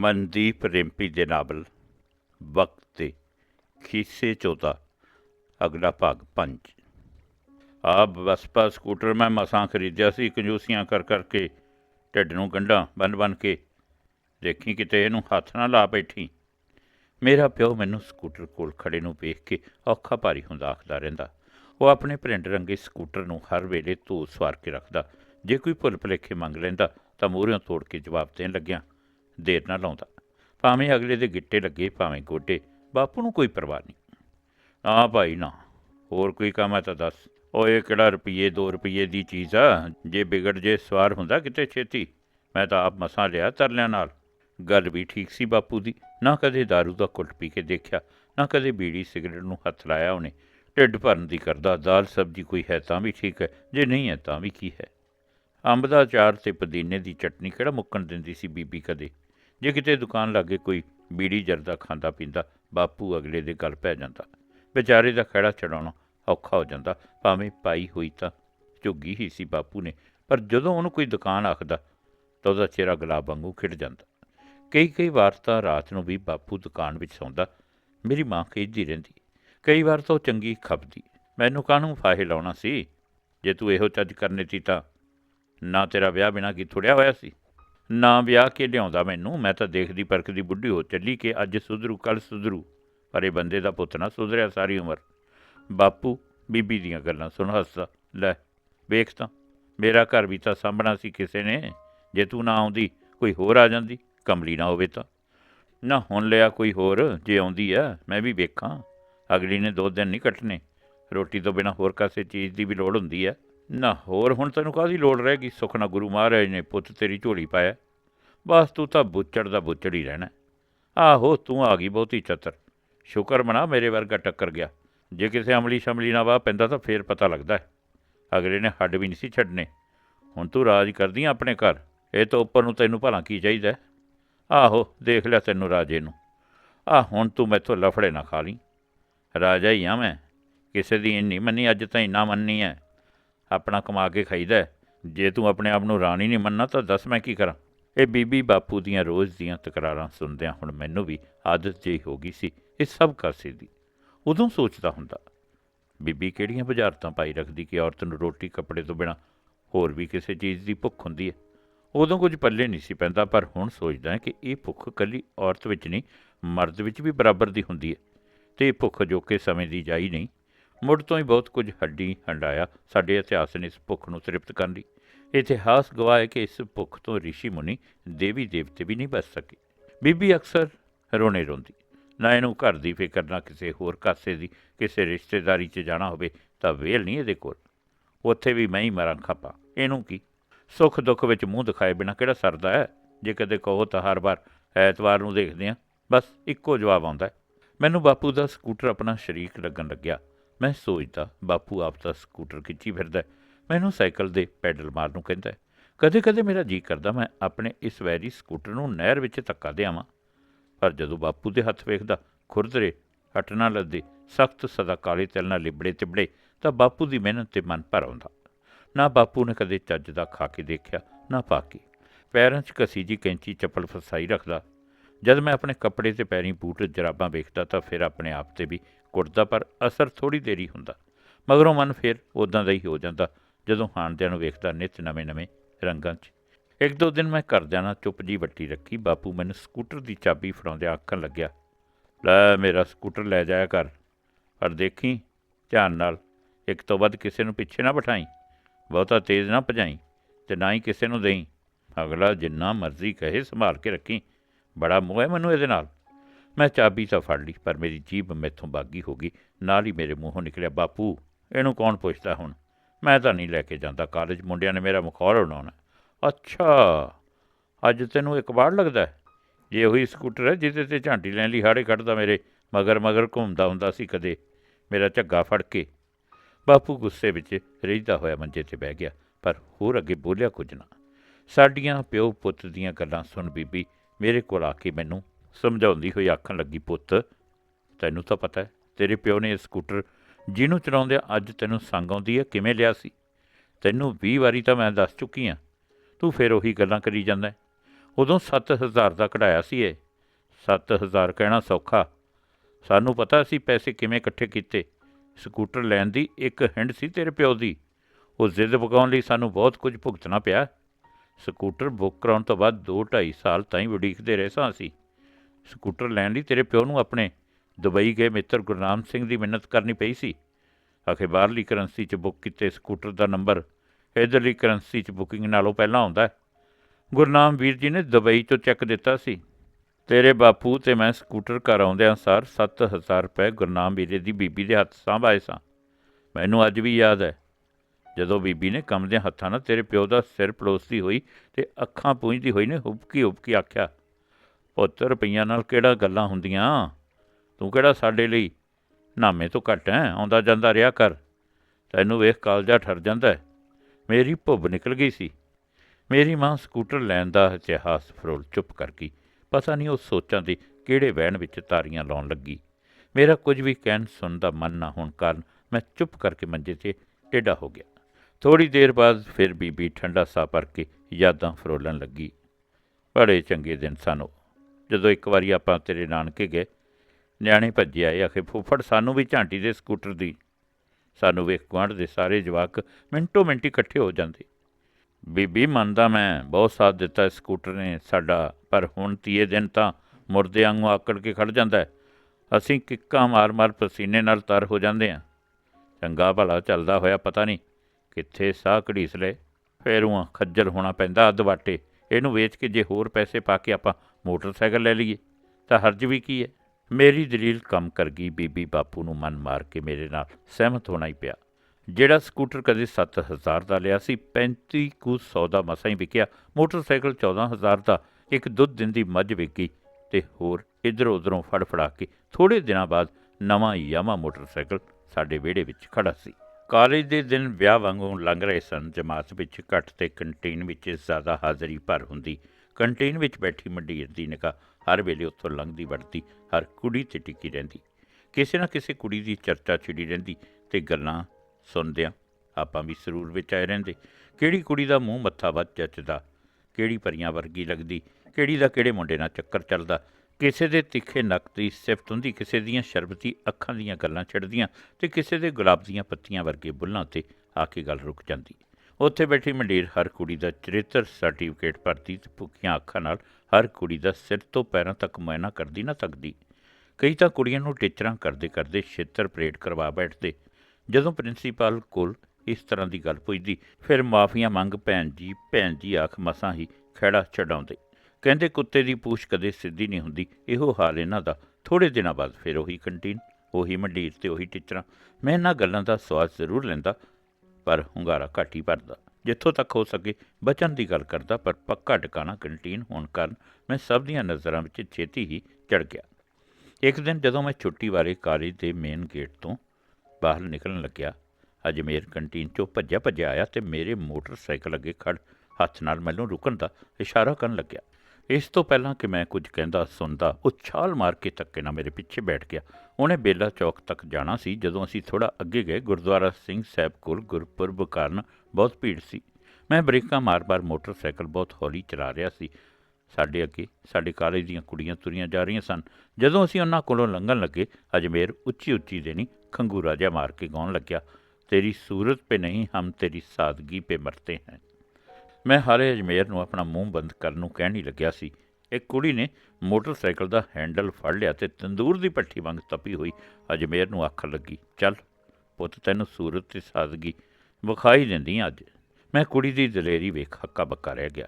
ਮਨਦੀਪ ਰਿੰਪੀ ਦੇ ਨਾਵਲ, ਵਕਤ ਤੇ ਖੀਸੇ ਚੋਤਾ ਅਗਲਾ ਭਾਗ ਪੰਜ। ਆ ਵਸਪਾ ਸਕੂਟਰ ਮੈਂ ਮਸਾਂ ਖਰੀਦਿਆ ਸੀ ਕੰਜੂਸੀਆਂ ਕਰ ਕਰਕੇ ਢਿੱਡ ਨੂੰ ਗੰਢਾਂ ਬੰਨ ਬੰਨ ਕੇ ਦੇਖੀ ਕਿਤੇ ਇਹਨੂੰ ਹੱਥ ਨਾ ਲਾ ਬੈਠੀ। ਮੇਰਾ ਪਿਓ ਮੈਨੂੰ ਸਕੂਟਰ ਕੋਲ ਖੜੇ ਨੂੰ ਵੇਖ ਕੇ ਔਖਾ ਭਾਰੀ ਹੁੰਦਾ ਆਖਦਾ ਰਹਿੰਦਾ। ਉਹ ਆਪਣੇ ਪ੍ਰਿੰਡ ਰੰਗੇ ਸਕੂਟਰ ਨੂੰ ਹਰ ਵੇਲੇ ਧੋ ਸਵਾਰ ਕੇ ਰੱਖਦਾ। ਜੇ ਕੋਈ ਭੁੱਲ ਭੁਲੇਖੇ ਮੰਗ ਲੈਂਦਾ ਤਾਂ ਮੂਹਰਿਓਂ ਤੋੜ ਕੇ ਜਵਾਬ ਦੇਣ ਲੱਗਿਆ ਦੇਰ ਨਾ ਲਾਉਂਦਾ। ਭਾਵੇਂ ਅਗਲੇ ਦੇ ਗਿੱਟੇ ਲੱਗੇ, ਭਾਵੇਂ ਗੋਡੇ, ਬਾਪੂ ਨੂੰ ਕੋਈ ਪਰਵਾਹ ਨਹੀਂ। ਨਾ ਭਾਈ ਨਾ, ਹੋਰ ਕੋਈ ਕੰਮ ਹੈ ਤਾਂ ਦੱਸ। ਓਏ ਕਿਹੜਾ ਰੁਪਈਏ 2 ਰੁਪਈਏ ਦੀ ਚੀਜ਼ ਆ? ਜੇ ਵਿਗੜ ਜੇ, ਸਵਾਰ ਹੁੰਦਾ ਕਿਤੇ ਛੇਤੀ? ਮੈਂ ਤਾਂ ਆਪ ਮਸਾਂ ਲਿਆ ਤਰਲਿਆਂ ਨਾਲ। ਗੱਲ ਵੀ ਠੀਕ ਸੀ ਬਾਪੂ ਦੀ। ਨਾ ਕਦੇ दारू ਦਾ ਕੁੱਟ ਪੀ ਕੇ ਦੇਖਿਆ, ਨਾ ਕਦੇ ਬੀੜੀ ਸਿਗਰਟ ਨੂੰ ਹੱਥ ਲਾਇਆ ਉਹਨੇ। ਢਿੱਡ ਭਰਨ ਦੀ ਕਰਦਾ, ਦਾਲ ਸਬਜ਼ੀ ਕੋਈ ਹੈ ਤਾਂ ਵੀ ਠੀਕ ਹੈ, ਜੇ ਨਹੀਂ ਹੈ ਤਾਂ ਵੀ ਕੀ ਹੈ? ਅੰਬ ਦਾ ਅਚਾਰ ਤੇ ਪੁਦੀਨੇ ਦੀ ਚਟਨੀ ਕਿਹੜਾ ਮੁੱਕਣ ਦਿੰਦੀ ਸੀ ਬੀਬੀ ਕਦੇ? ਜੇ ਕਿਤੇ ਦੁਕਾਨ ਲਾਗੇ ਕੋਈ ਬੀੜੀ ਜਰਦਾ ਖਾਂਦਾ ਪੀਂਦਾ, ਬਾਪੂ ਅਗਲੇ ਦੇ ਗੱਲ ਪੈ ਜਾਂਦਾ। ਵਿਚਾਰੇ ਦਾ ਖੜਾ ਚੜਾਉਣਾ ਔਖਾ ਹੋ ਜਾਂਦਾ, ਭਾਵੇਂ ਪਾਈ ਹੋਈ ਤਾਂ ਝੁੱਗੀ ਹੀ ਸੀ ਬਾਪੂ ਨੇ, ਪਰ ਜਦੋਂ ਉਹਨੂੰ ਕੋਈ ਦੁਕਾਨ ਆਖਦਾ, ਤਾਂ ਉਹਦਾ ਚਿਹਰਾ ਗੁਲਾਬ ਵਾਂਗੂ ਖਿੜ ਜਾਂਦਾ। ਕਈ ਕਈ ਵਾਰ ਤਾਂ ਰਾਤ ਨੂੰ ਵੀ ਬਾਪੂ ਦੁਕਾਨ ਵਿੱਚ ਸੌਂਦਾ, ਮੇਰੀ ਮਾਂ ਕਹਿੰਦੀ ਰਹਿੰਦੀ। ਕਈ ਵਾਰ ਤਾਂ ਉਹ ਚੰਗੀ ਖਪਦੀ, ਮੈਨੂੰ ਕਾਹਨੂੰ ਫਾਹੇ ਲਾਉਣਾ ਸੀ? ਜੇ ਤੂੰ ਇਹੋ ਚੱਜ ਕਰਨੇ ਤੀ ਤਾਂ ਨਾ ਤੇਰਾ ਵਿਆਹ ਬਿਨਾ ਕੀ ਥੁੜਿਆ ਹੋਇਆ ਸੀ? ਨਾ ਵਿਆਹ ਕੇ ਲਿਆਉਂਦਾ ਮੈਨੂੰ, ਮੈਂ ਤਾਂ ਦੇਖਦੀ ਪਰਖਦੀ ਬੁੱਢੀ ਹੋ ਚੱਲੀ ਕਿ ਅੱਜ ਸੁਧਰੂ ਕੱਲ ਸੁਧਰੂ। ਪਰ ਇਹ ਬੰਦੇ ਦਾ ਪੁੱਤ ਨਾ ਸੁਧਰਿਆ ਸਾਰੀ ਉਮਰ। ਬਾਪੂ, ਬੀਬੀ ਦੀਆਂ ਗੱਲਾਂ ਸੁਣ, ਹੱਸਦਾ, ਲੈ, ਵੇਖ ਤਾਂ, ਮੇਰਾ ਘਰ ਵੀ ਤਾਂ ਸਾਂਭਣਾ ਸੀ ਕਿਸੇ ਨੇ। ਜੇ ਤੂੰ ਨਾ ਆਉਂਦੀ, ਕੋਈ ਹੋਰ ਆ ਜਾਂਦੀ, ਕਮਲੀ ਨਾ ਹੋਵੇ ਤਾਂ। ਨਾ, ਹੁਣ ਲਿਆ ਕੋਈ ਹੋਰ, ਜੇ ਆਉਂਦੀ ਆ ਮੈਂ ਵੀ ਵੇਖਾਂ। ਅਗਲੀ ਨੇ ਦੋ ਦਿਨ ਨਹੀਂ ਕੱਟਨੇ ਰੋਟੀ ਤੋਂ ਬਿਨਾ ਹੋਰ ਕਾਸੇ ਚੀਜ਼ ਦੀ ਵੀ ਲੋੜ ਹੁੰਦੀ ਆ ਨਾ, ਹੋਰ ਹੁਣ ਤੈਨੂੰ ਕਾਹਦੀ ਲੋੜ ਰਹੇਗੀ ਸੁਖਨਾ ਗੁਰੂ ਮਹਾਰਾਜ ਨੇ ਪੁੱਤ ਤੇਰੀ ਝੋਲੀ ਪਾਇਆ। ਬਸ ਤੂੰ ਤਾਂ ਬੁੱਚੜ ਦਾ ਬੁੱਚੜ ਹੀ ਰਹਿਣਾ। ਆਹੋ, ਤੂੰ ਆ ਗਈ ਬਹੁਤੀ ਚਤਰ ਸ਼ੁਕਰ ਮਨਾ, ਮੇਰੇ ਵਰਗਾ ਟੱਕਰ ਗਿਆ। ਜੇ ਕਿਸੇ ਅਮਲੀ ਸ਼ਮਲੀ ਨਾ ਵਾਹ ਪੈਂਦਾ ਤਾਂ ਫੇਰ ਪਤਾ ਲੱਗਦਾ ਅਗਲੇ ਨੇ ਹੱਡ ਵੀ ਨਹੀਂ ਸੀ ਛੱਡਨੇ। ਹੁਣ ਤੂੰ ਰਾਜ ਕਰਦੀ ਆਂ ਆਪਣੇ ਘਰ। ਇਹ ਤੋਂ ਉੱਪਰ ਨੂੰ ਤੈਨੂੰ ਭਲਾ ਕੀ ਚਾਹੀਦਾ ਆਹੋ, ਦੇਖ ਲਿਆ ਤੈਨੂੰ ਰਾਜੇ ਨੂੰ। ਆ ਹੁਣ ਤੂੰ ਮੈਥੋਂ ਲਫੜੇ ਨਾ ਖਾ ਲਈ। ਰਾਜਾ ਹੀ ਆ ਮੈਂ। ਕਿਸੇ ਦੀ ਇੰਨੀ ਮੰਨੀ, ਅੱਜ ਤਾਂ ਇੰਨਾ ਮੰਨੀ ਹੈ ਆਪਣਾ ਕਮਾ ਕੇ ਖਾਈਦਾ ਜੇ ਤੂੰ ਆਪਣੇ ਆਪ ਨੂੰ ਰਾਣੀ ਨਹੀਂ ਮੰਨਣਾ, ਤਾਂ ਦੱਸ ਮੈਂ ਕੀ ਕਰਾਂ? ਇਹ ਬੀਬੀ ਬਾਪੂ ਦੀਆਂ ਰੋਜ਼ ਦੀਆਂ ਤਕਰਾਰਾਂ ਸੁਣਦਿਆਂ ਹੁਣ ਮੈਨੂੰ ਵੀ ਆਦਤ ਜਿਹੀ ਹੋ ਗਈ ਸੀ, ਇਹ ਸਭ ਕਾਸੇ ਦੀ। ਉਦੋਂ ਸੋਚਦਾ ਹੁੰਦਾ, ਬੀਬੀ ਕਿਹੜੀਆਂ ਬੁਝਾਰਤਾਂ ਪਾਈ ਰੱਖਦੀ ਕਿ ਔਰਤ ਨੂੰ ਰੋਟੀ ਕੱਪੜੇ ਤੋਂ ਬਿਨਾ ਹੋਰ ਵੀ ਕਿਸੇ ਚੀਜ਼ ਦੀ ਭੁੱਖ ਹੁੰਦੀ ਹੈ? ਉਦੋਂ ਕੁਝ ਪੱਲੇ ਨਹੀਂ ਸੀ ਪੈਂਦਾ, ਪਰ ਹੁਣ ਸੋਚਦਾ ਕਿ ਇਹ ਭੁੱਖ ਕੱਲੀ ਔਰਤ ਵਿੱਚ ਨਹੀਂ, ਮਰਦ ਵਿੱਚ ਵੀ ਬਰਾਬਰ ਦੀ ਹੁੰਦੀ ਹੈ। ਤੇ ਇਹ ਭੁੱਖ ਜੋ ਕਿ ਸਮੇਂ ਦੀ ਜਾਈ ਨਹੀਂ ਮੁੱਢ ਤੋਂ ਹੀ ਬਹੁਤ ਕੁਝ ਹੱਡੀ ਹੰਡਾਇਆ ਸਾਡੇ ਇਤਿਹਾਸ ਨੇ ਇਸ ਭੁੱਖ ਨੂੰ ਤ੍ਰਿਪਤ ਕਰਨ ਲਈ। ਇਤਿਹਾਸ ਗਵਾਹ ਹੈ ਕਿ ਇਸ ਭੁੱਖ ਤੋਂ ઋષਿ ਮੁਨੀ ਦੇਵੀ ਦੇਵਤੇ ਵੀ ਨਹੀਂ ਬਚ ਸਕੇ। ਬੀਬੀ ਅਕਸਰ ਰੋਣੇ ਰੋਂਦੀ, ਨਾ ਇਹਨੂੰ ਘਰ ਦੀ ਫਿਕਰ, ਨਾ ਕਿਸੇ ਹੋਰ ਕਾਸੇ ਦੀ, ਕਿਸੇ ਰਿਸ਼ਤੇਦਾਰੀ 'ਚ ਜਾਣਾ ਹੋਵੇ ਤਾਂ ਵੇਲ ਨਹੀਂ ਇਹਦੇ ਕੋਲ। ਉੱਥੇ ਵੀ ਮੈਂ ਹੀ ਮਰਾਂ ਖਾਪਾ। ਇਹਨੂੰ ਕੀ? ਸੁੱਖ ਦੁੱਖ ਵਿੱਚ ਮੂੰਹ ਦਿਖਾਏ ਬਿਨਾ ਕਿਹੜਾ ਸਰਦਾ ਹੈ? ਜੇ ਕਦੇ ਕਹੋ ਤਾਂ ਹਰ ਵਾਰ ਐਤਵਾਰ ਨੂੰ ਦੇਖਦੇ ਆ ਬਸ ਇੱਕੋ ਜਵਾਬ ਆਉਂਦਾ ਮੈਨੂੰ ਬਾਪੂ ਦਾ ਸਕੂਟਰ ਆਪਣਾ ਸ਼ਰੀਕ ਲੱਗਣ ਲੱਗਿਆ। ਮੈਂ ਸੋਚਦਾ ਬਾਪੂ ਆਪ ਦਾ ਸਕੂਟਰ ਖਿੱਚੀ ਫਿਰਦਾ ਮੈਨੂੰ ਸਾਈਕਲ ਦੇ ਪੈਡਲ ਮਾਰਨ ਨੂੰ ਕਹਿੰਦਾ ਕਦੇ ਕਦੇ ਮੇਰਾ ਜੀ ਕਰਦਾ ਮੈਂ ਆਪਣੇ ਇਸ ਵੈਰੀ ਸਕੂਟਰ ਨੂੰ ਨਹਿਰ ਵਿੱਚ ਧੱਕਾ ਦਿਆਵਾਂ ਪਰ ਜਦੋਂ ਬਾਪੂ ਦੇ ਹੱਥ ਵੇਖਦਾ, ਖੁਰਦਰੇ ਹਟਣਾ ਲੱਦੇ ਸਖਤ ਸਦਾ ਕਾਲੇ ਤਿਲ ਨਾਲ ਲਿਬੜੇ ਤਿਬੜੇ, ਤਾਂ ਬਾਪੂ ਦੀ ਮਿਹਨਤ ਤੇ ਮਨ ਭਰ ਆਉਂਦਾ। ਨਾ ਬਾਪੂ ਨੇ ਕਦੇ ਚੱਜ ਦਾ ਖਾ ਕੇ ਦੇਖਿਆ, ਨਾ ਪਾ ਕੇ। ਪੈਰਾਂ 'ਚ ਕਸੀ ਜੀ ਕੈਂਚੀ ਚੱਪਲ ਫਸਾਈ ਰੱਖਦਾ। ਜਦ ਮੈਂ ਆਪਣੇ ਕੱਪੜੇ ਤੇ ਪੈਰੀ ਬੂਟ ਜਰਾਬਾਂ ਵੇਖਦਾ, ਤਾਂ ਫਿਰ ਆਪਣੇ ਆਪ ਤੇ ਵੀ ਕੁੱਟਦਾ ਪਰ ਅਸਰ ਥੋੜੀ ਦੇਰੀ ਹੁੰਦਾ। ਮਗਰੋਂ ਮਨ ਫਿਰ ਉਦਾਂ ਦਾ ਹੀ ਹੋ ਜਾਂਦਾ, ਜਦੋਂ ਹਾਣਦਿਆਂ ਨੂੰ ਵੇਖਦਾ ਨਿਤ ਨਵੇਂ-ਨਵੇਂ ਰੰਗਾਂ 'ਚ। ਇੱਕ ਦੋ ਦਿਨ ਮੈਂ ਘਰਦਿਆਂ ਨਾਲ ਚੁੱਪ ਜੀ ਵੱਟੀ ਰੱਖੀ, ਬਾਪੂ ਮੈਨੂੰ ਸਕੂਟਰ ਦੀ ਚਾਬੀ ਫੜਾਉਂਦਿਆਂ ਆਖਣ ਲੱਗਿਆ, ਲੈ ਮੇਰਾ ਸਕੂਟਰ ਲੈ ਜਾਇਆ ਕਰ, ਪਰ ਦੇਖੀ, ਧਿਆਨ ਨਾਲ, ਇੱਕ ਤੋਂ ਵੱਧ ਕਿਸੇ ਨੂੰ ਪਿੱਛੇ ਨਾ ਬਿਠਾਈ, ਬਹੁਤਾ ਤੇਜ਼ ਨਾ ਭਜਾਈ, ਤੇ ਨਾ ਹੀ ਕਿਸੇ ਨੂੰ ਦੇਈ। ਅਗਲਾ ਜਿੰਨਾ ਮਰਜ਼ੀ ਕਹੇ, ਸੰਭਾਲ ਕੇ ਰੱਖੀ, ਬੜਾ ਮੋਹ ਹੈ ਮੈਨੂੰ ਇਹਦੇ ਨਾਲ। ਮੈਂ ਚਾਬੀ ਤਾਂ ਫੜ ਲਈ, ਪਰ ਮੇਰੀ ਜੀਭ ਮੈਥੋਂ ਬਾਗੀ ਹੋ ਗਈ। ਨਾਲ ਹੀ ਮੇਰੇ ਮੂੰਹੋਂ ਨਿਕਲਿਆ, ਬਾਪੂ, ਇਹਨੂੰ ਕੌਣ ਪੁੱਛਦਾ ਹੁਣ? ਮੈਂ ਤਾਂ ਨਹੀਂ ਲੈ ਕੇ ਜਾਂਦਾ। ਕਾਲਜ ਮੁੰਡਿਆਂ ਨੇ ਮੇਰਾ ਮਖੌਲ ਉਡਾਉਣਾ। ਅੱਛਾ, ਅੱਜ ਤੈਨੂੰ ਇੱਕ ਵਾਰ ਲੱਗਦਾ ਜੇ ਉਹੀ ਸਕੂਟਰ ਹੈ ਜਿਹਦੇ ਤੇ ਝਾਂਟੀ ਲੈਣ ਲਈ ਹਾੜੇ ਕੱਢਦਾ ਮੇਰੇ, ਮਗਰ ਮਗਰ ਘੁੰਮਦਾ ਹੁੰਦਾ ਸੀ ਕਦੇ, ਮੇਰਾ ਝੱਗਾ ਫੜ ਕੇ। ਬਾਪੂ ਗੁੱਸੇ ਵਿੱਚ ਰਹਿਦਾ ਹੋਇਆ ਮੰਜੇ ਤੇ ਬਹਿ ਗਿਆ, ਪਰ ਹੋਰ ਅੱਗੇ ਬੋਲਿਆ ਕੁਝ ਨਾ। ਸਾਡੀਆਂ ਪਿਓ ਪੁੱਤ ਦੀਆਂ ਗੱਲਾਂ ਸੁਣ ਬੀਬੀ, ਮੇਰੇ ਕੋਲ ਆ ਕੇ ਮੈਨੂੰ ਸਮਝਾਉਂਦੀ ਹੋਈ ਆਖਣ ਲੱਗੀ, ਪੁੱਤ, ਤੈਨੂੰ ਤਾਂ ਪਤਾ ਹੈ, ਤੇਰੇ ਪਿਓ ਨੇ ਇਹ ਸਕੂਟਰ ਜਿਹਨੂੰ ਚਲਾਉਂਦਿਆਂ ਅੱਜ ਤੈਨੂੰ ਸੰਗ ਆਉਂਦੀ ਹੈ, ਕਿਵੇਂ ਲਿਆ ਸੀ? ਤੈਨੂੰ 20 ਵਾਰੀ ਤਾਂ ਮੈਂ ਦੱਸ ਚੁੱਕੀ ਹਾਂ, ਤੂੰ ਫਿਰ ਉਹੀ ਗੱਲਾਂ ਕਰੀ ਜਾਂਦਾ ਹੈ। ਉਦੋਂ 7000 ਦਾ ਕਢਾਇਆ ਸੀ ਇਹ। 7000 ਕਹਿਣਾ ਸੌਖਾ। ਸਾਨੂੰ ਪਤਾ ਸੀ ਪੈਸੇ ਕਿਵੇਂ ਇਕੱਠੇ ਕੀਤੇ। ਸਕੂਟਰ ਲੈਣ ਦੀ ਇੱਕ ਹਿੰਡ ਸੀ ਤੇਰੇ ਪਿਓ ਦੀ। ਉਹ ਜ਼ਿੱਦ ਪਕਾਉਣ ਲਈ ਸਾਨੂੰ ਬਹੁਤ ਕੁਝ ਭੁਗਤਣਾ ਪਿਆ। ਸਕੂਟਰ ਬੁੱਕ ਕਰਾਉਣ ਤੋਂ ਬਾਅਦ 2.5 ਸਾਲ ਤਾਈਂ ਉਡੀਕਦੇ ਰਹੇ ਸਾਂ ਅਸੀਂ। ਸਕੂਟਰ ਲੈਣ ਲਈ ਤੇਰੇ ਪਿਓ ਨੂੰ ਆਪਣੇ ਦੁਬਈ ਗਏ ਮਿੱਤਰ ਗੁਰਨਾਮ ਸਿੰਘ ਦੀ ਮਿਹਨਤ ਕਰਨੀ ਪਈ ਸੀ। ਆਖੇ ਬਾਹਰਲੀ ਕਰੰਸੀ 'ਚ ਬੁੱਕ ਕੀਤੇ ਸਕੂਟਰ ਦਾ ਨੰਬਰ ਇਧਰਲੀ ਕਰੰਸੀ 'ਚ ਬੁਕਿੰਗ ਨਾਲੋਂ ਪਹਿਲਾਂ ਆਉਂਦਾ ਹੈ। ਗੁਰਨਾਮ ਵੀਰ ਜੀ ਨੇ ਦੁਬਈ ਤੋਂ ਚੈੱਕ ਦਿੱਤਾ ਸੀ। ਤੇਰੇ ਬਾਪੂ ਤੇ ਮੈਂ ਸਕੂਟਰ ਘਰ ਆਉਂਦਿਆਂ ਸਾਰ 7000 ਰੁਪਏ ਗੁਰਨਾਮ ਵੀਰੇ ਦੀ ਬੀਬੀ ਦੇ ਹੱਥ ਸੰਭਾਏ ਸਾਂ। ਮੈਨੂੰ ਅੱਜ ਵੀ ਯਾਦ ਹੈ। ਜਦੋਂ ਬੀਬੀ ਨੇ ਕੰਮਦਿਆਂ ਹੱਥਾਂ ਨਾਲ ਤੇਰੇ ਪਿਓ ਦਾ ਸਿਰ ਪਲੋਸਦੀ ਹੋਈ ਤੇ ਅੱਖਾਂ ਪੂੰਝਦੀ ਹੋਈ ਨੇ ਹੁਬਕੀ ਹੁਬਕੀ ਆਖਿਆ ਪੁੱਤ ਰੁਪਈਆਂ ਨਾਲ ਕਿਹੜਾ ਗੱਲਾਂ ਹੁੰਦੀਆਂ? ਤੂੰ ਕਿਹੜਾ ਸਾਡੇ ਲਈ ਨਾਮੇ ਤੋਂ ਘੱਟ ਹੈ? ਆਉਂਦਾ ਜਾਂਦਾ ਰਿਹਾ ਕਰ। ਤੈਨੂੰ ਵੇਖ ਕਾਲਜਾ ਠਰ ਜਾਂਦਾ ਮੇਰੀ ਭੁੱਬ ਨਿਕਲ ਗਈ ਸੀ। ਮੇਰੀ ਮਾਂ ਸਕੂਟਰ ਲੈਣ ਦਾ ਇਤਿਹਾਸ ਫਰੋਲ ਚੁੱਪ ਕਰ ਗਈ। ਪਤਾ ਨਹੀਂ ਉਹ ਸੋਚਾਂ ਦੀ ਕਿਹੜੇ ਵਹਿਣ ਵਿੱਚ ਤਾਰੀਆਂ ਲਾਉਣ ਲੱਗੀ। ਮੇਰਾ ਕੁਝ ਵੀ ਕਹਿਣ ਸੁਣਨ ਦਾ ਮਨ ਨਾ ਹੋਣ ਕਾਰਨ ਮੈਂ ਚੁੱਪ ਕਰਕੇ ਮੰਜੇ 'ਤੇ ਟੇਢਾ ਹੋ ਗਿਆ। ਥੋੜੀ ਦੇਰ ਬਾਅਦ ਫਿਰ ਬੀਬੀ ਠੰਡਾ ਸਾਹ ਭਰ ਕੇ ਯਾਦਾਂ ਫਰੋਲਣ ਲੱਗੀ। ਬੜੇ ਚੰਗੇ ਦਿਨ ਸਨ ਉਹ। ਜਦੋਂ ਇੱਕ ਵਾਰੀ ਆਪਾਂ ਤੇਰੇ ਨਾਨਕੇ ਗਏ, ਨਿਆਣੇ ਭੱਜੇ ਆਏ, ਆਖੇ, ਫੁੱਫੜ, ਸਾਨੂੰ ਵੀ ਝਾਂਟੀ ਦੇ ਸਕੂਟਰ ਦੀ। ਸਾਨੂੰ ਵੇਖ ਗੁਆਂਢ ਦੇ ਸਾਰੇ ਜਵਾਕ ਮਿੰਟੋ ਮਿੰਟ ਇਕੱਠੇ ਹੋ ਜਾਂਦੇ। ਬੀਬੀ, ਮੰਨਦਾ ਮੈਂ, ਬਹੁਤ ਸਾਥ ਦਿੱਤਾ ਇਸ ਸਕੂਟਰ ਨੇ ਸਾਡਾ, ਪਰ ਹੁਣ ਤੀਏ ਦਿਨ ਤਾਂ ਮੁਰਦੇ ਵਾਂਗੂ ਆਕੜ ਕੇ ਖੜ ਜਾਂਦਾ ਅਸੀਂ ਕਿੱਕਾਂ ਮਾਰ-ਮਾਰ ਪਸੀਨੇ ਨਾਲ ਤਰ ਹੋ ਜਾਂਦੇ ਹਾਂ। ਚੰਗਾ ਭਲਾ ਚੱਲਦਾ ਹੋਇਆ ਪਤਾ ਨਹੀਂ ਕਿੱਥੇ ਸਾਹ ਘੜੀਸ ਲਏ। ਫੇਰ ਉਹ ਖੱਜਲ ਹੋਣਾ ਪੈਂਦਾ ਅੱਧ ਇਹਨੂੰ ਵੇਚ ਕੇ ਜੇ ਹੋਰ ਪੈਸੇ ਪਾ ਕੇ ਆਪਾਂ ਮੋਟਰਸਾਈਕਲ ਲੈ ਲਈਏ, ਤਾਂ ਹਰਜ ਵੀ ਕੀ ਹੈ? ਮੇਰੀ ਦਲੀਲ ਕੰਮ ਕਰ ਗਈ ਬੀਬੀ ਬਾਪੂ ਨੂੰ ਮਨ ਮਾਰ ਕੇ ਮੇਰੇ ਨਾਲ ਸਹਿਮਤ ਹੋਣਾ ਹੀ ਪਿਆ। ਜਿਹੜਾ ਸਕੂਟਰ ਕਦੇ 7000 ਦਾ ਲਿਆ ਸੀ 35 ਕੁ ਸੌ ਦਾ ਮਸਾਂ ਹੀ ਵਿਕਿਆ, ਮੋਟਰਸਾਈਕਲ 14000 ਦਾ, ਇੱਕ ਦੁੱਧ ਦਿਨ ਦੀ ਮੱਝ ਵਿਕੀ ਤੇ ਹੋਰ ਇਧਰ ਉਧਰੋਂ ਫੜ ਫੜਾ ਕੇ ਥੋੜੇ ਦਿਨਾਂ ਬਾਅਦ ਨਵਾਂ ਯਾਮਾ ਮੋਟਰਸਾਈਕਲ ਸਾਡੇ ਵਿਹੜੇ ਵਿੱਚ ਖੜਾ ਸੀ। ਕਾਲਜ ਦੇ ਦਿਨ ਵਿਆਹ ਵਾਂਗੂ ਲੰਘ ਰਹੇ ਸਨ, ਜਮਾਤ ਵਿੱਚ ਘੱਟ ਤੇ ਕੰਟੀਨ ਵਿੱਚ ਜ਼ਿਆਦਾ ਹਾਜ਼ਰੀ ਭਰ ਹੁੰਦੀ ਕੰਟੇਨ ਵਿੱਚ ਬੈਠੀ ਮੰਡੀਰ ਦੀ ਨਿਕਾ ਹਰ ਵੇਲੇ ਉੱਥੋਂ ਲੰਘਦੀ ਵੜਦੀ, ਹਰ ਕੁੜੀ ਤੇ ਟਿੱਕੀ ਰਹਿੰਦੀ। ਕਿਸੇ ਨਾ ਕਿਸੇ ਕੁੜੀ ਦੀ ਚਰਚਾ ਛਿੜੀ ਰਹਿੰਦੀ ਤੇ ਗੱਲਾਂ ਸੁਣਦਿਆਂ ਆਪਾਂ ਵੀ ਸਰੂਰ ਵਿੱਚ ਆਏ ਰਹਿੰਦੇ। ਕਿਹੜੀ ਕੁੜੀ ਦਾ ਮੂੰਹ ਮੱਥਾ ਵੱਧ ਜੱਚਦਾ, ਕਿਹੜੀ ਪਰੀਆਂ ਵਰਗੀ ਲੱਗਦੀ, ਕਿਹੜੀ ਦਾ ਕਿਹੜੇ ਮੁੰਡੇ ਨਾਲ ਚੱਕਰ ਚੱਲਦਾ। ਕਿਸੇ ਦੇ ਤਿੱਖੇ ਨੱਕ ਦੀ ਸਿਫਤ ਹੁੰਦੀ, ਕਿਸੇ ਦੀਆਂ ਸ਼ਰਬਤੀ ਅੱਖਾਂ ਦੀਆਂ ਗੱਲਾਂ ਛਿੜਦੀਆਂ ਤੇ ਕਿਸੇ ਦੇ ਗੁਲਾਬ ਦੀਆਂ ਪੱਤੀਆਂ ਵਰਗੇ ਬੁੱਲਾਂ ਤੇ ਆ ਕੇ ਗੱਲ ਰੁਕ ਜਾਂਦੀ। ਉੱਥੇ ਬੈਠੀ ਮੰਡੀਰ ਹਰ ਕੁੜੀ ਦਾ ਚਰਿੱਤਰ ਸਰਟੀਫਿਕੇਟ ਭਰਦੀ ਤੇ ਭੁੱਖੀਆਂ ਅੱਖਾਂ ਨਾਲ ਹਰ ਕੁੜੀ ਦਾ ਸਿਰ ਤੋਂ ਪੈਰਾਂ ਤੱਕ ਮੁਆਇਨਾ ਕਰਦੀ ਨਾ ਸਕਦੀ ਕਈ ਤਾਂ ਕੁੜੀਆਂ ਨੂੰ ਟੀਚਰਾਂ ਕਰਦੇ ਕਰਦੇ ਛੇਤਰ ਪਰੇਡ ਕਰਵਾ ਬੈਠਦੇ। ਜਦੋਂ ਪ੍ਰਿੰਸੀਪਲ ਕੋਲ ਇਸ ਤਰ੍ਹਾਂ ਦੀ ਗੱਲ ਪੁੱਛਦੀ, ਫਿਰ ਮਾਫੀਆਂ ਮੰਗ ਭੈਣ ਜੀ ਭੈਣ ਜੀ ਆਖ ਮਸਾਂ ਹੀ ਖਹਿੜਾ ਛਡਾਉਂਦੇ। ਕਹਿੰਦੇ, ਕੁੱਤੇ ਦੀ ਪੂਛ ਕਦੇ ਸਿੱਧੀ ਨਹੀਂ ਹੁੰਦੀ, ਇਹੋ ਹਾਲ ਇਹਨਾਂ ਦਾ। ਥੋੜੇ ਦਿਨਾਂ ਬਾਅਦ ਫਿਰ ਉਹੀ ਕੰਟੀਨ, ਉਹੀ ਮੰਡੀਰ ਤੇ ਉਹੀ ਟੀਚਰਾਂ। ਮੈਂ ਇਹਨਾਂ ਗੱਲਾਂ ਦਾ ਸਵਾਦ ਜ਼ਰੂਰ ਲੈਂਦਾ ਪਰ ਹੁੰਗਾਰਾ ਘੱਟ ਹੀ ਭਰਦਾ। ਜਿੱਥੋਂ ਤੱਕ ਹੋ ਸਕੇ ਬਚਨ ਦੀ ਗੱਲ ਕਰਦਾ, ਪਰ ਪੱਕਾ ਟਿਕਾਣਾ ਕੰਟੀਨ ਹੋਣ ਕਾਰਨ ਮੈਂ ਸਭ ਦੀਆਂ ਨਜ਼ਰਾਂ ਵਿੱਚ ਛੇਤੀ ਹੀ ਚੜ ਗਿਆ। ਇੱਕ ਦਿਨ ਜਦੋਂ ਮੈਂ ਛੁੱਟੀ ਵਾਲੇ ਕਾਲਜ ਦੇ ਮੇਨ ਗੇਟ ਤੋਂ ਬਾਹਰ ਨਿਕਲਣ ਲੱਗਿਆ ਅਜਮੇਰ ਕੰਟੀਨ ਚੋਂ ਭੱਜਿਆ ਭੱਜਿਆ ਆਇਆ ਤੇ ਮੇਰੇ ਮੋਟਰਸਾਈਕਲ ਅੱਗੇ ਖੜ ਹੱਥ ਨਾਲ ਮੈਨੂੰ ਰੁਕਣ ਦਾ ਇਸ਼ਾਰਾ ਕਰਨ ਲੱਗਿਆ। ਇਸ ਤੋਂ ਪਹਿਲਾਂ ਕਿ ਮੈਂ ਕੁਝ ਕਹਿੰਦਾ ਸੁਣਦਾ, ਉਹ ਛਾਲ ਮਾਰ ਕੇ ਧੱਕੇ ਨਾਲ ਮੇਰੇ ਪਿੱਛੇ ਬੈਠ ਗਿਆ। ਉਹਨੇ ਬੇਲਾ ਚੌਕ ਤੱਕ ਜਾਣਾ ਸੀ, ਜਦੋਂ ਅਸੀਂ ਥੋੜਾ ਅੱਗੇ ਗਏ, ਗੁਰਦੁਆਰਾ ਸਿੰਘ ਸਾਹਿਬ ਕੋਲ ਗੁਰਪੁਰਬ ਕਾਰਨ ਬਹੁਤ ਭੀੜ ਸੀ। ਮੈਂ ਬ੍ਰੇਕਾਂ ਮਾਰ-ਮਾਰ ਮੋਟਰਸਾਈਕਲ ਬਹੁਤ ਹੌਲੀ ਚਲਾ ਰਿਹਾ ਸੀ। ਸਾਡੇ ਅੱਗੇ, ਸਾਡੇ ਕਾਲਜ ਦੀਆਂ ਕੁੜੀਆਂ ਤੁਰੀਆਂ ਜਾ ਰਹੀਆਂ ਸਨ। ਜਦੋਂ ਅਸੀਂ ਉਹਨਾਂ ਕੋਲੋਂ ਲੰਘਣ ਲੱਗੇ, ਅਜਮੇਰ ਉੱਚੀ ਉੱਚੀ ਦੇਣੀ ਖੰਗੂਰਾ ਜਿਹਾ ਮਾਰ ਕੇ ਗਾਉਣ ਲੱਗਿਆ, ਤੇਰੀ ਸੂਰਤ ਪੇ ਨਹੀਂ, ਹਮ ਤੇਰੀ ਸਾਦਗੀ ਪੇ ਮਰਤੇ हैं ਮੈਂ ਹਾਰੇ ਅਜਮੇਰ ਨੂੰ ਆਪਣਾ ਮੂੰਹ ਬੰਦ ਕਰਨ ਨੂੰ ਕਹਿਣ ਹੀ ਲੱਗਿਆ ਸੀ। ਇੱਕ ਕੁੜੀ ਨੇ ਮੋਟਰਸਾਈਕਲ ਦਾ ਹੈਂਡਲ ਫੜ ਲਿਆ ਤੇ ਤੰਦੂਰ ਦੀ ਪੱਠੀ ਵਾਂਗ ਤਪੀ ਹੋਈ ਅਜਮੇਰ ਨੂੰ ਆਖਣ ਲੱਗੀ, ਚੱਲ ਪੁੱਤ, ਤੈਨੂੰ ਸੂਰਤ ਤੇ ਸਾਦਗੀ ਵਿਖਾਈ ਦਿੰਦੀ ਆਂ ਅੱਜ। ਮੈਂ ਕੁੜੀ ਦੀ ਦਲੇਰੀ ਵੇਖ ਹੱਕਾ ਬੱਕਾ ਰਹਿ ਗਿਆ।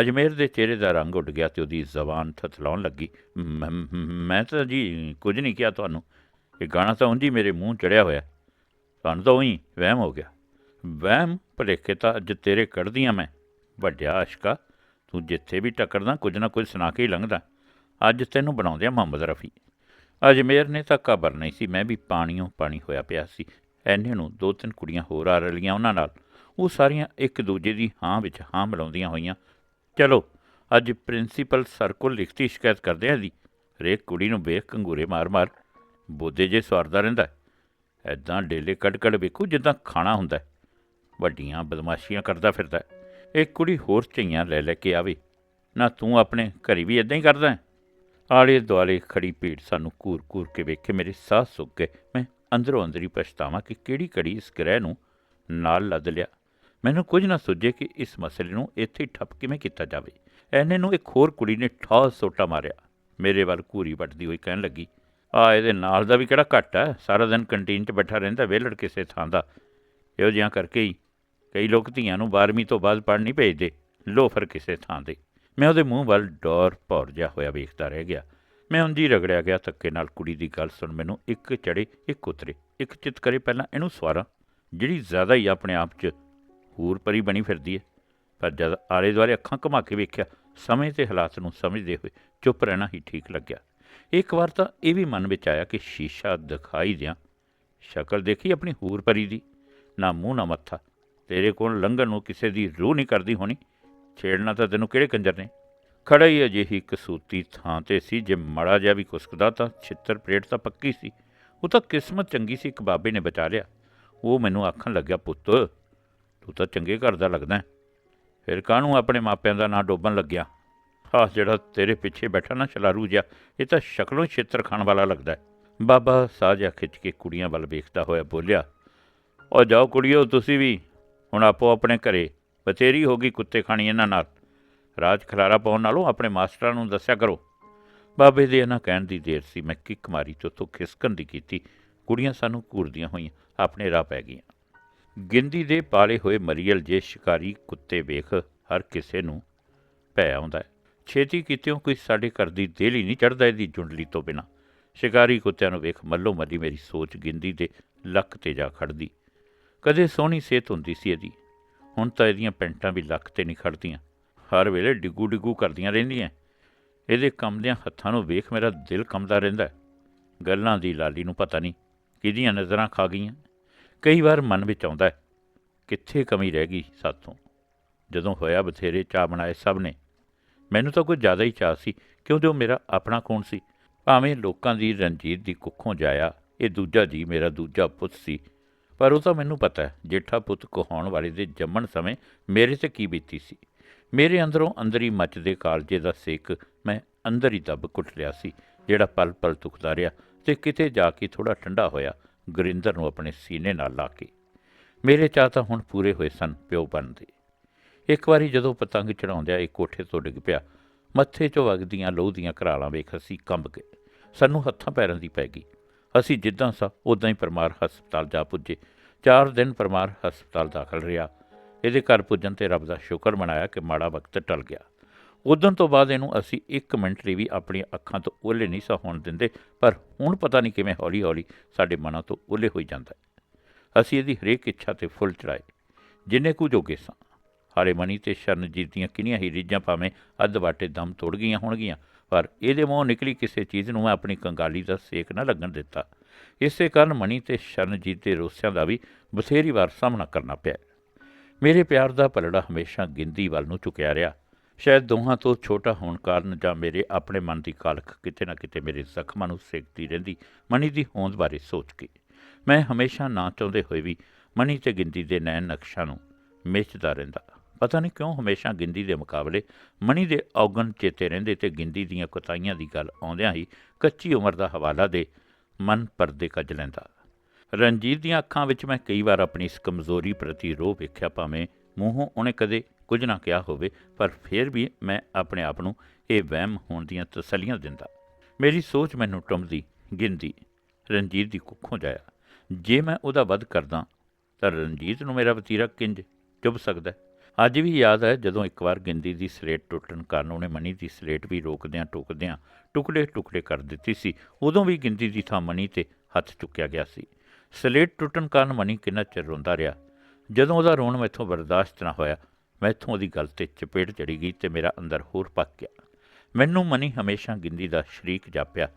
ਅਜਮੇਰ ਦੇ ਚਿਹਰੇ ਦਾ ਰੰਗ ਉੱਡ ਗਿਆ ਤੇ ਉਹਦੀ ਜ਼ਬਾਨ ਥਥਲਾਉਣ ਲੱਗੀ। ਮੈਂ ਮੈਂ ਤਾਂ ਜੀ ਕੁਝ ਨਹੀਂ ਕਿਹਾ ਤੁਹਾਨੂੰ। ਇਹ ਗਾਣਾ ਤਾਂ ਉਂਝ ਹੀ ਮੇਰੇ ਮੂੰਹ ਚੜਿਆ ਹੋਇਆ। ਤੁਹਾਨੂੰ ਤਾਂ ਉਹੀ ਵਹਿਮ ਹੋ ਗਿਆ। ਵਹਿਮ ਭਲੇਖੇ ਤਾਂ ਅੱਜ ਤੇਰੇ ਕੱਢਦੀਆਂ ਮੈਂ। ਵੱਡਿਆ ਆਸ਼ਕਾ ਤੂੰ ਜਿੱਥੇ ਵੀ ਟੱਕਰਦਾ ਕੁਝ ਨਾ ਕੁਝ ਸੁਣਾ ਕੇ ਹੀ ਲੰਘਦਾ। ਅੱਜ ਤੈਨੂੰ ਬਣਾਉਂਦੇ ਆ ਮੁਹੰਮਦ ਰਫੀ। ਅਜਮੇਰ ਨੇ ਤਾਂ ਕਬਰ ਨਹੀਂ ਸੀ, ਮੈਂ ਵੀ ਪਾਣੀਓਂ ਪਾਣੀ ਹੋਇਆ ਪਿਆ ਸੀ। ਐਨੇ ਨੂੰ ਦੋ ਤਿੰਨ ਕੁੜੀਆਂ ਹੋਰ ਆ ਰਲੀਆਂ ਉਹਨਾਂ ਨਾਲ। ਉਹ ਸਾਰੀਆਂ ਇੱਕ ਦੂਜੇ ਦੀ ਹਾਂ ਵਿੱਚ ਹਾਂ ਮਿਲਾਉਂਦੀਆਂ ਹੋਈਆਂ। ਚਲੋ, ਅੱਜ ਪ੍ਰਿੰਸੀਪਲ ਸਰ ਕੋਲ ਲਿਖਤੀ ਸ਼ਿਕਾਇਤ ਕਰਦੇ ਹਾਂ ਜੀ। ਹਰੇਕ ਕੁੜੀ ਨੂੰ ਵੇਖ ਕੰਗੂਰੇ ਮਾਰ-ਮਾਰ ਬੋਦੇ ਜੇ ਸਵਾਰਦਾ ਰਹਿੰਦਾ ਐਦਾਂ ਡੇਲੇ ਕੱਢ-ਕੱਢ ਵੇਖੂ ਜਿੱਦਾਂ ਖਾਣਾ ਹੁੰਦਾ ਵੱਡੀਆਂ ਬਦਮਾਸ਼ੀਆਂ ਕਰਦਾ ਫਿਰਦਾ ਇੱਕ ਕੁੜੀ ਹੋਰ ਝਈਆਂ ਲੈ ਲੈ ਕੇ ਆਵੇ। ਨਾ ਤੂੰ ਆਪਣੇ ਘਰੀ ਵੀ ਇਦਾਂ ਹੀ ਕਰਦਾ ਹੈ। ਆਲੇ ਦੁਆਲੇ ਖੜੀ ਭੀੜ ਸਾਨੂੰ ਕੂਰ-ਕੂਰ ਕੇ ਵੇਖੇ, ਮੇਰੇ ਸਾਹ ਸੁੱਕ ਗਏ। ਮੈਂ ਅੰਦਰੋਂ ਅੰਦਰ ਹੀ ਪਛਤਾਵਾਂ ਕਿ ਕਿਹੜੀ ਘੜੀ ਇਸ ਗ੍ਰਹਿ ਨੂੰ ਨਾਲ ਲੱਦ ਲਿਆ। ਮੈਨੂੰ ਕੁਝ ਨਾ ਸੁਝੇ ਕਿ ਇਸ ਮਸਲੇ ਨੂੰ ਇੱਥੇ ਠੱਪ ਕਿਵੇਂ ਕੀਤਾ ਜਾਵੇ। ਐਨੇ ਨੂੰ ਇੱਕ ਹੋਰ ਕੁੜੀ ਨੇ ਠਾਸ ਸੋਟਾ ਮਾਰਿਆ। ਮੇਰੇ ਵੱਲ ਘੂਰੀ ਵੱਟਦੀ ਹੋਈ ਕਹਿਣ ਲੱਗੀ, ਆ, ਇਹਦੇ ਨਾਲ ਦਾ ਵੀ ਕਿਹੜਾ ਘੱਟ ਹੈ? ਸਾਰਾ ਦਿਨ ਕੰਟੀਨ 'ਚ ਬੈਠਾ ਰਹਿੰਦਾ ਵਿਹਲੜ ਕਿਸੇ ਥਾਂ ਦਾ। ਇਹੋ ਜਿਹਾ ਕਰਕੇ ਹੀ ਕਈ ਲੋਕ ਧੀਆਂ ਨੂੰ 12ਵੀਂ ਤੋਂ ਬਾਅਦ ਪੜ੍ਹ ਨਹੀਂ ਭੇਜਦੇ। ਲੋਫਰ ਕਿਸੇ ਥਾਂ ਦੇ ਮੈਂ ਉਹਦੇ ਮੂੰਹ ਵੱਲ ਡੌਰ ਭੌਰ ਜਿਹਾ ਹੋਇਆ ਵੇਖਦਾ ਰਹਿ ਗਿਆ। ਮੈਂ ਉਂਝ ਰਗੜਿਆ ਗਿਆ, ਧੱਕੇ ਨਾਲ ਕੁੜੀ ਦੀ ਗੱਲ ਸੁਣ ਮੈਨੂੰ ਇੱਕ ਚੜੇ, ਇੱਕ ਉਤਰੇ। ਇੱਕ ਚਿੱਤ ਕਰੇ ਪਹਿਲਾਂ ਇਹਨੂੰ ਸਵਾਰਾਂ। ਜਿਹੜੀ ਜ਼ਿਆਦਾ ਹੀ ਆਪਣੇ ਆਪ 'ਚ ਹੂਰ ਪਰੀ ਬਣੀ ਫਿਰਦੀ ਹੈ ਪਰ ਜਦ ਆਲੇ ਦੁਆਲੇ ਅੱਖਾਂ ਘੁਮਾ ਕੇ ਵੇਖਿਆ, ਸਮੇਂ ਤੇ ਹਾਲਾਤ ਨੂੰ ਸਮਝਦੇ ਹੋਏ ਚੁੱਪ ਰਹਿਣਾ ਹੀ ਠੀਕ ਲੱਗਿਆ। ਇੱਕ ਵਾਰ ਤਾਂ ਇਹ ਵੀ ਮਨ ਵਿੱਚ ਆਇਆ ਕਿ ਸ਼ੀਸ਼ਾ ਦਿਖਾਈ ਦਿਆਂ। ਸ਼ਕਲ ਦੇਖੀ ਆਪਣੀ ਹੂਰ ਪਰੀ ਦੀ। ਨਾ ਮੂੰਹ, ਨਾ ਮੱਥਾ। ਤੇਰੇ ਕੋਲ ਲੰਘਣ ਨੂੰ ਕਿਸੇ ਦੀ ਰੂਹ ਨਹੀਂ ਕਰਦੀ ਹੋਣੀ। ਛੇੜਨਾ ਤਾਂ ਤੈਨੂੰ ਕਿਹੜੇ ਕੰਜਰ ਨੇ? ਖੜਾ ਹੀ ਅਜਿਹੀ ਕਸੂਤੀ ਥਾਂ ਤੇ ਸੀ, ਜੇ ਮੜਾ ਜਿਹਾ ਵੀ ਕੁਸਕਦਾ ਤਾਂ ਛਿੱਤਰ ਪਲੇਟ ਤਾਂ ਪੱਕੀ ਸੀ। ਉਹ ਤਾਂ ਕਿਸਮਤ ਚੰਗੀ ਸੀ, ਇੱਕ ਬਾਬੇ ਨੇ ਬਚਾ ਲਿਆ। ਉਹ ਮੈਨੂੰ ਆਖਣ ਲੱਗਿਆ, ਪੁੱਤ, ਤੂੰ ਤਾਂ ਚੰਗੇ ਘਰ ਦਾ ਲੱਗਦਾ ਫਿਰ ਕਾਹਨੂੰ ਆਪਣੇ ਮਾਪਿਆਂ ਦਾ ਨਾਂ ਡੋਬਣ ਲੱਗਿਆ? ਹਾਂ ਜਿਹੜਾ ਤੇਰੇ ਪਿੱਛੇ ਬੈਠਾ ਨਾ ਛਲਾਰੂ ਜਿਹਾ, ਇਹ ਤਾਂ ਸ਼ਕਲੋਂ ਛਿੱਤਰ ਖਾਣ ਵਾਲਾ ਲੱਗਦਾ ਹੈ। ਬਾਬਾ ਸਾਜਾ ਖਿੱਚ ਕੇ ਕੁੜੀਆਂ ਵੱਲ ਵੇਖਦਾ ਹੋਇਆ ਬੋਲਿਆ, ਉਹ ਜਾਓ ਕੁੜੀਓ, ਤੁਸੀਂ ਵੀ ਹੁਣ ਆਪੋ ਆਪਣੇ ਘਰੇ ਬਤੇਰੀ ਹੋ ਗਈ ਕੁੱਤੇ ਖਾਣੀ ਇਹਨਾਂ ਨਾਲ। ਰਾਜ ਖਲਾਰਾ ਪਾਉਣ ਨਾਲੋਂ ਆਪਣੇ ਮਾਸਟਰਾਂ ਨੂੰ ਦੱਸਿਆ ਕਰੋ। ਬਾਬੇ ਦੇ ਇਹਨਾਂ ਕਹਿਣ ਦੀ ਦੇਰ ਸੀ। ਮੈਂ ਕਿੱਕ ਮਾਰੀ ਤੇ ਉੱਥੋਂ ਖਿਸਕਣ ਦੀ ਕੀਤੀ। ਕੁੜੀਆਂ ਸਾਨੂੰ ਘੂਰਦੀਆਂ ਹੋਈਆਂ, ਆਪਣੇ ਰਾਹ ਪੈ ਗਈਆਂ। ਗਿੰਦੀ ਦੇ ਪਾਲੇ ਹੋਏ ਮਰੀਅਲ ਜੇ ਸ਼ਿਕਾਰੀ ਕੁੱਤੇ ਵੇਖ ਹਰ ਕਿਸੇ ਨੂੰ ਭੈ ਆਉਂਦਾ ਹੈ। ਛੇਤੀ ਕੀਤਿਓਂ ਕੋਈ ਸਾਡੇ ਘਰ ਦੀ ਦੇਲ ਹੀ ਨਹੀਂ ਚੜਦਾ ਇਹਦੀ ਜੁੰਡਲੀ ਤੋਂ ਬਿਨਾ। ਸ਼ਿਕਾਰੀ ਕੁੱਤਿਆਂ ਨੂੰ ਵੇਖ ਮੱਲੋ ਮੱਲੀ ਮੇਰੀ ਸੋਚ ਗਿੰਦੀ ਦੇ ਲੱਕ ਤੇ ਜਾ ਖੜਦੀ ਕਦੇ ਸੋਹਣੀ ਸਿਹਤ ਹੁੰਦੀ ਸੀ ਇਹਦੀ। ਹੁਣ ਤਾਂ ਇਹਦੀਆਂ ਪੈਂਟਾਂ ਵੀ ਲੱਕ ਤੇ ਨਹੀਂ ਖੜਦੀਆਂ। ਹਰ ਵੇਲੇ ਡਿੱਗੂ ਡਿੱਗੂ ਕਰਦੀਆਂ ਰਹਿੰਦੀਆਂ। ਇਹਦੇ ਕੰਮਦਿਆਂ ਹੱਥਾਂ ਨੂੰ ਵੇਖ ਮੇਰਾ ਦਿਲ ਕੰਮਦਾ ਰਹਿੰਦਾ ਗੱਲਾਂ ਦੀ ਲਾਲੀ ਨੂੰ ਪਤਾ ਨਹੀਂ ਕਿਹਦੀਆਂ ਨਜ਼ਰਾਂ ਖਾ ਗਈਆਂ। ਕਈ ਵਾਰ ਮਨ ਵਿੱਚ ਆਉਂਦਾ ਕਿੱਥੇ ਕਮੀ ਰਹਿ ਗਈ ਸਾਥੋਂ? ਜਦੋਂ ਹੋਇਆ ਬਥੇਰੇ ਚਾਹ ਬਣਾਏ ਸਭ ਨੇ। ਮੈਨੂੰ ਤਾਂ ਕੁਝ ਜ਼ਿਆਦਾ ਹੀ ਚਾਹ ਸੀ ਕਿਉਂਕਿ ਉਹ ਮੇਰਾ ਆਪਣਾ ਕੌਣ ਸੀ? ਭਾਵੇਂ ਲੋਕਾਂ ਦੀ ਰਣਜੀਤ ਦੀ ਕੁੱਖੋਂ ਜਾਇਆ, ਇਹ ਦੂਜਾ ਜੀ ਮੇਰਾ ਦੂਜਾ ਪੁੱਤ ਸੀ। ਪਰ ਉਹ ਤਾਂ ਮੈਨੂੰ ਪਤਾ ਜੇਠਾ ਪੁੱਤ ਕਹਾਉਣ ਵਾਲੇ ਦੇ ਜੰਮਣ ਸਮੇਂ ਮੇਰੇ ਤੇ ਕੀ ਬੀਤੀ ਸੀ। ਮੇਰੇ ਅੰਦਰੋਂ ਅੰਦਰ ਹੀ ਮੱਚਦੇ ਕਾਲਜੇ ਦਾ ਸੇਕ ਮੈਂ ਅੰਦਰ ਹੀ ਦੱਬ ਕੁੱਟ ਲਿਆ ਸੀ, ਜਿਹੜਾ ਪਲ ਪਲ ਤੁਖਦਾ ਰਿਹਾ ਤੇ ਕਿਤੇ ਜਾ ਕੇ ਥੋੜਾ ਠੰਡਾ ਹੋਇਆ, ਗੁਰਿੰਦਰ ਨੂੰ ਆਪਣੇ ਸੀਨੇ ਨਾਲ ਲਾ ਕੇ। ਮੇਰੇ ਚਾਹ ਤਾਂ ਹੁਣ ਪੂਰੇ ਹੋਏ ਸਨ, ਪਿਓ ਬਣਦੇ ਇੱਕ ਵਾਰੀ ਜਦੋਂ ਪਤੰਗ ਚੜਾਉਂਦਿਆਂ ਇੱਕ ਕੋਠੇ ਤੋਂ ਡਿੱਗ ਪਿਆ, ਮੱਥੇ 'ਚੋਂ ਵਗਦੀਆਂ ਲੋਹ ਦੀਆਂ ਘਰਾਲਾਂ ਵੇਖ ਅਸੀਂ ਕੰਬ ਗਏ। ਸਾਨੂੰ ਹੱਥਾਂ ਪੈਰਾਂ ਦੀ ਪੈ ਗਈ। ਅਸੀਂ ਜਿੱਦਾਂ ਸਾਂ ਉਦਾਂ ਹੀ ਪਰਮਾਰ ਹਸਪਤਾਲ ਜਾ ਪੁੱਜੇ। ਚਾਰ ਦਿਨ ਪਰਮਾਰ ਹਸਪਤਾਲ ਦਾਖਲ ਰਿਹਾ। ਇਹਦੇ ਘਰ ਪੁੱਜਣ ਤੇ ਰੱਬ ਦਾ ਸ਼ੁਕਰ ਮਨਾਇਆ ਕਿ ਮਾੜਾ ਵਕਤ ਟਲ ਗਿਆ। ਉਦੋਂ ਤੋਂ ਬਾਅਦ ਇਹਨੂੰ ਅਸੀਂ 1 ਮਿੰਟ ਲਈ ਵੀ ਆਪਣੀਆਂ ਅੱਖਾਂ ਤੋਂ ਓਲੇ ਨਹੀਂ ਸਾ ਹੋਣ ਦਿੰਦੇ, ਪਰ ਹੁਣ ਪਤਾ ਨਹੀਂ ਕਿਵੇਂ ਹੌਲੀ-ਹੌਲੀ ਸਾਡੇ ਮਨਾਂ ਤੋਂ ਓਲੇ ਹੋਈ ਜਾਂਦਾ ਹੈ। ਅਸੀਂ ਇਹਦੀ ਹਰੇਕ ਇੱਛਾ ਤੇ ਫੁੱਲ ਚੜਾਏ ਜਿੰਨੇ ਕੁ ਜੋਗੇ ਸਾਂ। ਹਾਰੇ ਮਨੀ ਤੇ ਸ਼ਰਨਜੀਤ ਦੀਆਂ ਕਿੰਨੀਆਂ ਹੀ ਰੀਝਾਂ ਭਾਵੇਂ ਅੱਧ ਵਾਟੇ ਦਮ ਤੋੜ ਗਈਆਂ ਹੋਣਗੀਆਂ ਪਰ ਇਹਦੇ ਮੂੰਹੋਂ ਨਿਕਲੀ ਕਿਸੇ ਚੀਜ਼ ਨੂੰ ਮੈਂ ਆਪਣੀ ਕੰਗਾਲੀ ਦਾ ਸੇਕ ਨਾ ਲੱਗਣ ਦਿੱਤਾ। ਇਸੇ ਕਾਰਨ ਮਨੀ ਤੇ ਸ਼ਰਨਜੀਤ ਦੇ ਰੋਸਿਆਂ ਦਾ ਵੀ ਬਥੇਰੀ ਵਾਰ ਸਾਹਮਣਾ ਕਰਨਾ ਪਿਆ। ਮੇਰੇ ਪਿਆਰ ਦਾ ਪਲੜਾ ਹਮੇਸ਼ਾ ਗਿੰਦੀ ਵੱਲ ਨੂੰ ਝੁਕਿਆ ਰਿਹਾ। ਸ਼ਾਇਦ ਦੋਹਾਂ ਤੋਂ ਛੋਟਾ ਹੋਣ ਕਾਰਨ ਜਾਂ ਮੇਰੇ ਆਪਣੇ ਮਨ ਦੀ ਕਾਲਖ ਕਿਤੇ ਨਾ ਕਿਤੇ ਮੇਰੇ ਜ਼ਖਮਾਂ ਨੂੰ ਸੇਕਦੀ ਰਹਿੰਦੀ ਮਨੀ ਦੀ ਹੋਂਦ ਬਾਰੇ ਸੋਚ ਕੇ। ਮੈਂ ਹਮੇਸ਼ਾ ਨਾ ਚਾਹੁੰਦੇ ਹੋਏ ਵੀ ਮਨੀ ਤੇ ਗਿੰਦੀ ਦੇ ਨੈਣ ਨਕਸ਼ਾਂ ਨੂੰ ਮੇਚਦਾ ਰਹਿੰਦਾ। ਪਤਾ ਨਹੀਂ ਕਿਉਂ ਹਮੇਸ਼ਾ ਗਿੰਦੀ ਦੇ ਮੁਕਾਬਲੇ ਮਣੀ ਦੇ ਔਗਣ ਚੇਤੇ ਰਹਿੰਦੇ ਤੇ ਗਿੰਦੀ ਦੀਆਂ ਕੁਤਾਈਆਂ ਦੀ ਗੱਲ ਆਉਂਦਿਆਂ ਹੀ ਕੱਚੀ ਉਮਰ ਦਾ ਹਵਾਲਾ ਦੇ ਮਨ ਪਰਦੇ ਕੱਜ ਲੈਂਦਾ। ਰਣਜੀਤ ਦੀਆਂ ਅੱਖਾਂ ਵਿੱਚ ਮੈਂ ਕਈ ਵਾਰ ਆਪਣੀ ਇਸ ਕਮਜ਼ੋਰੀ ਪ੍ਰਤੀ ਰੋਹ ਵੇਖਿਆ ਭਾਵੇਂ ਮੂੰਹੋਂ ਉਹਨੇ ਕਦੇ ਕੁਝ ਨਾ ਕਿਹਾ ਹੋਵੇ, ਪਰ ਫਿਰ ਵੀ ਮੈਂ ਆਪਣੇ ਆਪ ਨੂੰ ਇਹ ਵਹਿਮ ਹੋਣ ਦੀਆਂ ਤਸੱਲੀਆਂ ਦਿੰਦਾ। ਮੇਰੀ ਸੋਚ ਮੈਨੂੰ ਟੁੰਬਦੀ ਗਿੰਦੀ ਰਣਜੀਤ ਦੀ ਕੁੱਖੋਂ ਜਾਇਆ। ਜੇ ਮੈਂ ਉਹਦਾ ਵੱਧ ਕਰਦਾ ਤਾਂ ਰਣਜੀਤ ਨੂੰ ਮੇਰਾ ਵਤੀਰਾ ਕਿੰਜ ਚੁੱਭ ਸਕਦਾ ਅੱਜ ਵੀ ਯਾਦ ਹੈ, ਜਦੋਂ ਇੱਕ ਵਾਰ ਗਿੰਦੀ ਦੀ ਸਲੇਟ ਟੁੱਟਣ ਕਾਰਨ ਉਹਨੇ ਮਣੀ ਦੀ ਸਲੇਟ ਵੀ ਰੋਕਦਿਆਂ ਟੁਕਦਿਆਂ ਟੁਕੜੇ ਟੁਕੜੇ ਕਰ ਦਿੱਤੀ ਸੀ। ਉਦੋਂ ਵੀ ਗਿੰਦੀ ਦੀ ਥਾਂ ਮਣੀ ਤੇ ਹੱਥ ਚੁੱਕਿਆ ਗਿਆ ਸੀ। ਸਲੇਟ ਟੁੱਟਣ ਕਾਰਨ ਮਣੀ ਕਿੰਨਾ ਚਿਰ ਰੋਂਦਾ ਰਿਹਾ? ਜਦੋਂ ਉਹਦਾ ਰੋਣ ਮੈਥੋਂ ਬਰਦਾਸ਼ਤ ਨਾ ਹੋਇਆ, ਮੈਥੋਂ ਉਹਦੀ ਗੱਲ ਤੇ ਚਪੇੜ ਚੜੀ ਗਈ ਤੇ ਮੇਰਾ ਅੰਦਰ ਹੋਰ ਪੱਕ ਗਿਆ। ਮੈਨੂੰ ਮਨੀ ਹਮੇਸ਼ਾ ਗਿੰਦੀ ਦਾ ਸ਼ਰੀਕ ਜਾਪਿਆ।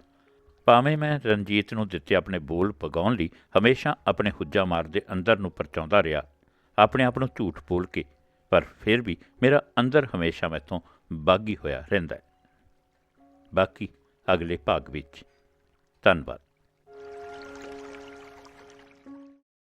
ਭਾਵੇਂ ਮੈਂ ਰਣਜੀਤ ਨੂੰ ਦਿੱਤੇ ਆਪਣੇ ਬੋਲ ਪਗਾਉਣ ਲਈ, ਹਮੇਸ਼ਾ ਆਪਣੇ ਹੁੱਜਾ ਮਾਰਦੇ ਅੰਦਰ ਨੂੰ ਪਰਚਾਉਂਦਾ ਰਿਹਾ। ਆਪਣੇ ਆਪ ਨੂੰ ਝੂਠ ਬੋਲ ਕੇ ਪਰ ਫਿਰ ਵੀ ਮੇਰਾ ਅੰਦਰ ਹਮੇਸ਼ਾ ਮੈਥੋਂ ਬਾਗੀ ਹੋਇਆ ਰਹਿੰਦਾ ਹੈ। ਬਾਕੀ ਅਗਲੇ ਭਾਗ ਵਿੱਚ। ਧੰਨਵਾਦ।